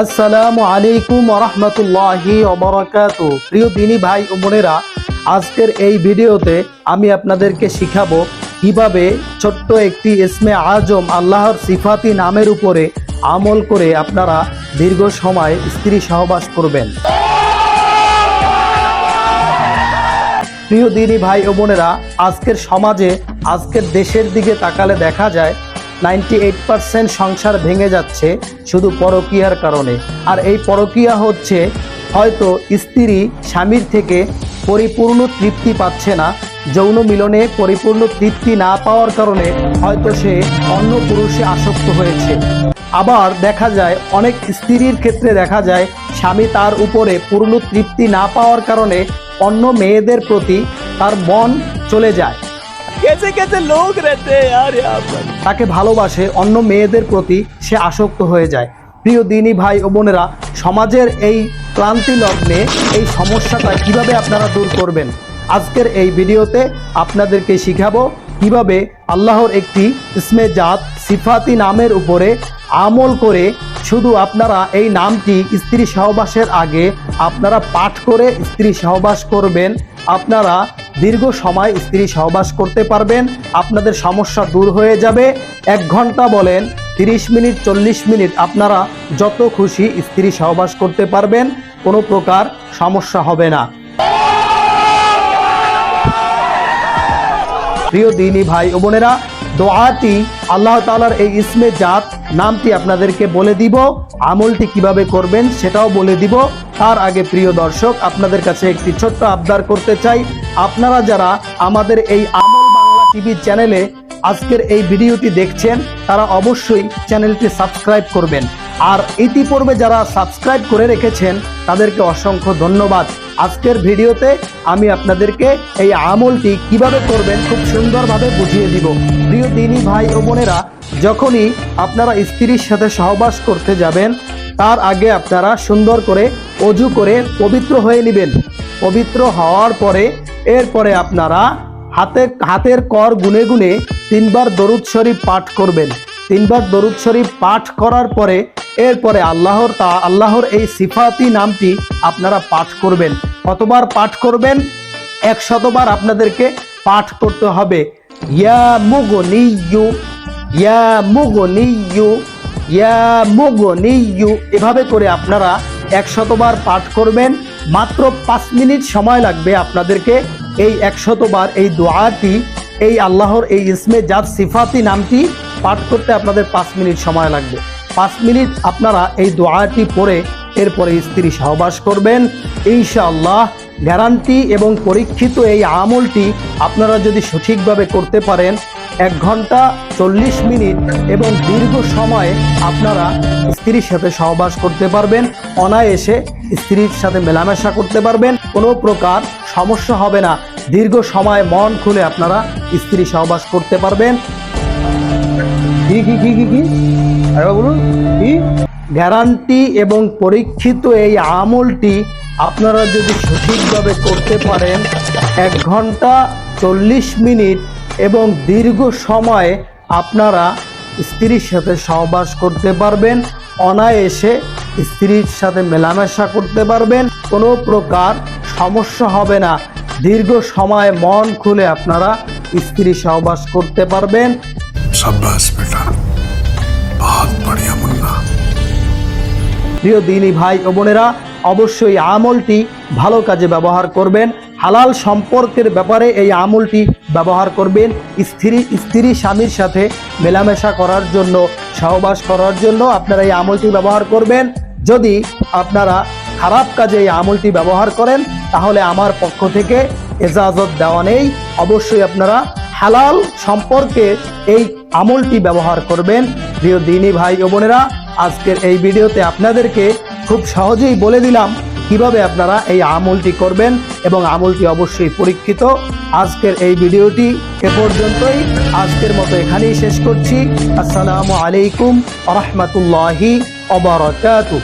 আসসালামু আলাইকুম রহমতুল্লাহি অবরাকাত প্রিয় দিনী ভাই ও বোনেরা, আজকের এই ভিডিওতে আমি আপনাদেরকে শিখাবো কীভাবে ছোট্ট একটি ইসমে আজম আল্লাহর সিফাতি নামের উপরে আমল করে আপনারা দীর্ঘ সময় স্ত্রী সহবাস করবেন। প্রিয় দিনী ভাই ও বোনেরা, আজকের সমাজে, আজকের দেশের দিকে তাকালে দেখা যায় নাইনটি এইট পার্সেন্ট সংসার ভেঙে যাচ্ছে শুধু পরকীয়ার কারণে। আর এই পরকীয়া হচ্ছে হয়তো স্ত্রী স্বামীর থেকে পরিপূর্ণ তৃপ্তি পাচ্ছে না, যৌন মিলনে পরিপূর্ণ তৃপ্তি না পাওয়ার কারণে হয়তো সে অন্য পুরুষে আসক্ত হয়েছে। আবার দেখা যায়, অনেক স্ত্রীর ক্ষেত্রে দেখা যায়, স্বামী তার উপরে পূর্ণ তৃপ্তি না পাওয়ার কারণে অন্য মেয়েদের প্রতি তার মন চলে যায়। কেসে কেসে লোক রেতে আর তাকে ভালোবাসে অন্য মেয়েদের প্রতি সে আসক্ত হয়ে যায়। প্রিয় দিনী ভাই ও বোনেরা, সমাজের এই ক্লান্তি লগ্নে এই সমস্যাটা কীভাবে আপনারা দূর করবেন? আজকের এই ভিডিওতে আপনাদেরকে শিখাবো কীভাবে আল্লাহর একটি ইসমে জাত সিফাতি নামের উপরে আমল করে শুধু আপনারা এই নামটি স্ত্রী সহবাসের আগে আপনারা পাঠ করে স্ত্রী সহবাস করবেন। আপনারা দীর্ঘ সময় স্ত্রী সহবাস করতে পারবেন, আপনাদের সমস্যা দূর হয়ে যাবে। এক ঘণ্টা বলেন, তিরিশ মিনিট, চল্লিশ মিনিট, আপনারা যত খুশি স্ত্রী সহবাস করতে পারবেন, কোনো প্রকার সমস্যা হবে না। প্রিয় দিনী ভাই ও বোনেরা দোয়াটি আল্লাহ তাআলার এই ইসমে জাত নামটি আপনাদেরকে বলে দিব, আমলটি কীভাবে করবেন সেটাও বলে দিব। তার আগে প্রিয় দর্শক, আপনাদের কাছে একটি ছোট্ট আবদার করতে চাই। আপনারা যারা আমাদের এই আমল বাংলা টিভি চ্যানেলে আজকের এই ভিডিওটি দেখছেন, তারা অবশ্যই চ্যানেলটি সাবস্ক্রাইব করবেন। আর ইতিপূর্বে যারা সাবস্ক্রাইব করে রেখেছেন, তাদেরকে অসংখ্য ধন্যবাদ। আজকের ভিডিওতে আমি আপনাদেরকে এই আমলটি কীভাবে করবেন খুব সুন্দরভাবে বুঝিয়ে দিব। প্রিয় দিনী ভাই ও বোনেরা, যখনই আপনারা স্ত্রীর সাথে সহবাস করতে যাবেন, তার আগে আপনারা সুন্দর করে অজু করে পবিত্র হয়ে নেবেন। পবিত্র হওয়ার পরে, এরপরে আপনারা হাতে, হাতের কর গুনে গুনে তিনবার দরুদ শরীফ পাঠ করবেন। তিনবার দরুদ শরীফ পাঠ করার পরে, এরপরে আল্লাহর তা, আল্লাহর এই সিফাতি নামটি আপনারা পাঠ করবেন। কতবার পাঠ করবেন? একশতবার আপনাদেরকে পাঠ করতে হবে। ইয়া মুগনিয়ু ইয়া মুগনিয়ু ইয়া মুগনিয়ু এভাবে করে আপনারা একশতবার পাঠ করবেন। মাত্র পাঁচ মিনিট সময় লাগবে আপনাদেরকে এই একশতবার এই দোয়াটি, এই আল্লাহর এই ইসমে জাত সিফাতি নামটি পাঠ করতে আপনাদের পাঁচ মিনিট সময় লাগবে। পাঁচ মিনিট আপনারা এই দোয়াটি পড়ে এরপরে স্ত্রী সহবাস করবেন। ইনশাআল্লাহ, গ্যারান্টি এবং পরীক্ষিত এই আমলটি আপনারা যদি সঠিকভাবে করতে পারেন, এক ঘণ্টা চল্লিশ মিনিট এবং দীর্ঘ সময় আপনারা স্ত্রীর সাথে সহবাস করতে পারবেন। অনায়াসে স্ত্রীর সাথে মেলামেশা করতে পারবেন। কোনো প্রকার সমস্যা হবে না। দীর্ঘ সময় মন খুলে আপনারা স্ত্রী সহবাস করতে পারবেন। কি কি কি কি কি? বলুন, কি? গ্যারান্টি এবং পরীক্ষিত এই আমলটি আপনারা যদি সঠিকভাবে করতে পারেন, এক ঘণ্টা চল্লিশ মিনিট এবং দীর্ঘ সময় আপনারা স্ত্রীর সাথে সহবাস করতে পারবেন, অনায়াসে স্ত্রীর সাথে মেলামেশা করতে পারবেন, কোনো প্রকার সমস্যা হবে না। দীর্ঘ সময় মন খুলে আপনারা স্ত্রী সহবাস করতে পারবেন। সাব্বাস বেটা, বহুত বড়িয়া প্রিয় দিনই ভাই ও বোনেরা, অবশ্যই আমলটি ভালো কাজে ব্যবহার করবেন। হালাল সম্পর্কের ব্যাপারে এই আমলটি ব্যবহার করবেন। স্ত্রী স্ত্রী স্বামীর সাথে মেলামেশা করার জন্য, সহবাস করার জন্য আপনারা এই আমলটি ব্যবহার করবেন। যদি আপনারা খারাপ কাজে এই আমলটি ব্যবহার করেন, তাহলে আমার পক্ষ থেকে এজাজত দেওয়া নেই। অবশ্যই আপনারা হালাল সম্পর্কে এই আমলটি ব্যবহার করবেন। প্রিয় দিনী ভাই ও বোনেরা আজকের এই ভিডিওতে আপনাদেরকে খুব সহজেই বলে দিলাম কীভাবে আপনারা এই আমলটি করবেন এবং আমলটি অবশ্যই পরীক্ষিত। আজকের এই ভিডিওটি এ পর্যন্তই। আজকের মতো এখানেই শেষ করছি। আসসালামু আলাইকুম রহমতুল্লাহি অবরকাতুহ